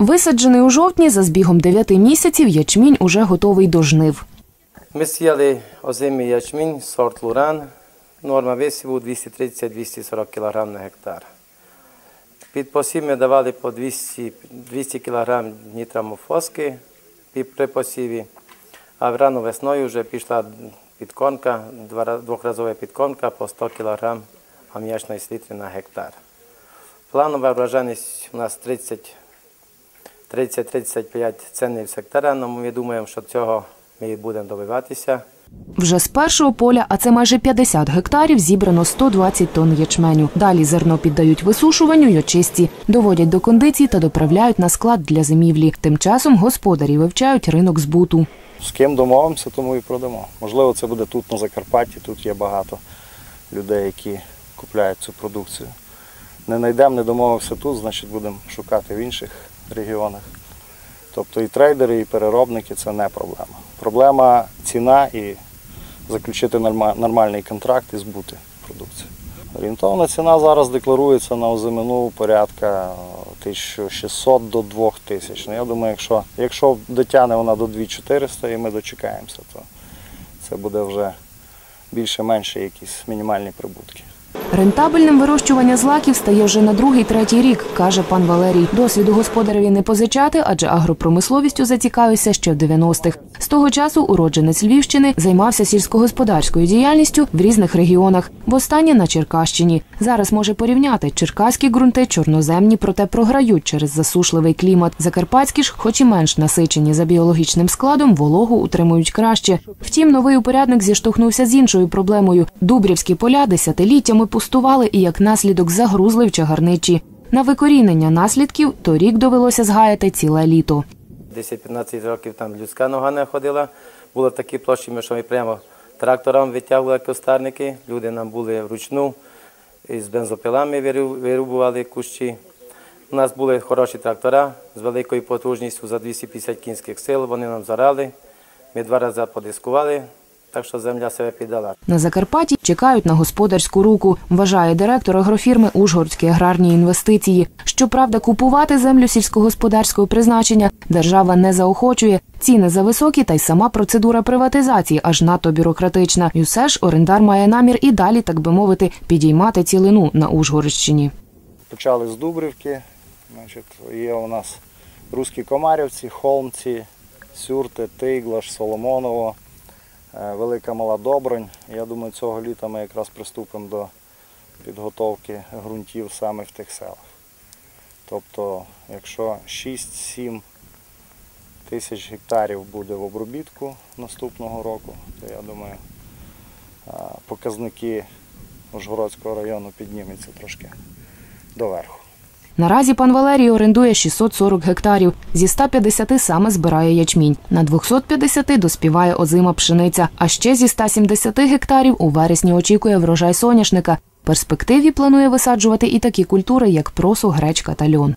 Висаджений у жовтні за збігом 9 місяців ячмінь уже готовий до жнив. Ми сіяли озимий ячмінь, сорт Луран. Норма висіву 230-240 кг на гектар. Під посів ми давали по 200, 200 кг нітрамофоски при посіві, а рано весною вже пішла підкормка, двохразова підкормка по 100 кг ам'ячної слітри на гектар. Планова врожайність у нас 30 30-35 центнерів з гектара, але ми думаємо, що цього ми будемо добиватися. Вже з першого поля, а це майже 50 гектарів, зібрано 120 тонн ячменю. Далі зерно піддають висушуванню й очистці, доводять до кондиції та доправляють на склад для зимівлі. Тим часом господарі вивчають ринок збуту. З ким домовимося, тому і продамо. Можливо, це буде тут на Закарпатті, тут є багато людей, які купляють цю продукцію. Не знайдемо, не домовився тут, значить будемо шукати в інших регіонах. Тобто і трейдери, і переробники це не проблема. Проблема ціна і заключити нормальний контракт і збути продукцію. Орієнтовна ціна зараз декларується на озимину порядка 1600 до 2000. Ну, я думаю, якщо, якщо дотягне вона до 2400 і ми дочекаємося, то це буде вже більше-менше якісь мінімальні прибутки. Рентабельним вирощування злаків стає вже на другий-третій рік, каже пан Валерій. Досвіду господареві не позичати, адже агропромисловістю зацікавився ще в 90-х. З того часу уродженець Львівщини займався сільськогосподарською діяльністю в різних регіонах. Востаннє на Черкащині. Зараз може порівняти черкаські ґрунти чорноземні, проте програють через засушливий клімат. Закарпатські ж, хоч і менш насичені за біологічним складом, вологу утримують краще. Втім, новий упорядник зіштовхнувся з іншою проблемою. Дубрівські поля десятиліттями пустували і як наслідок загрузли в чагарничі. На викорінення наслідків торік довелося згаяти ціле літо. 10-15 років там людська нога не ходила. Були такі площі, що ми прямо трактором витягували кустарники. Люди нам були вручну з бензопилами вирубували кущі. У нас були хороші трактора з великою потужністю за 250 кінських сил. Вони нам зарали. Ми два рази подискували, так що земля себе піддала. На Закарпатті чекають на господарську руку, вважає директор агрофірми Ужгородські аграрні інвестиції. Щоправда, купувати землю сільськогосподарського призначення держава не заохочує. Ціни за високі, та й сама процедура приватизації аж надто бюрократична. І все ж орендар має намір і далі, так би мовити, підіймати цілину на Ужгородщині. Почали з Дубрівки. Значить, є у нас руські комарівці, холмці, сюрти, Тиглаш, Соломоново, Велика Мала Добронь. Я думаю, цього літа ми якраз приступимо до підготовки ґрунтів саме в тих селах. Тобто, якщо 6-7 тисяч гектарів буде в обробітку наступного року, то я думаю, е, показники Ужгородського району підніметься трошки доверху. Наразі пан Валерій орендує 640 гектарів. Зі 150 саме збирає ячмінь. На 250 доспіває озима пшениця. А ще зі 170 гектарів у вересні очікує врожай соняшника. В перспективі планує висаджувати і такі культури, як просу, гречка та льон.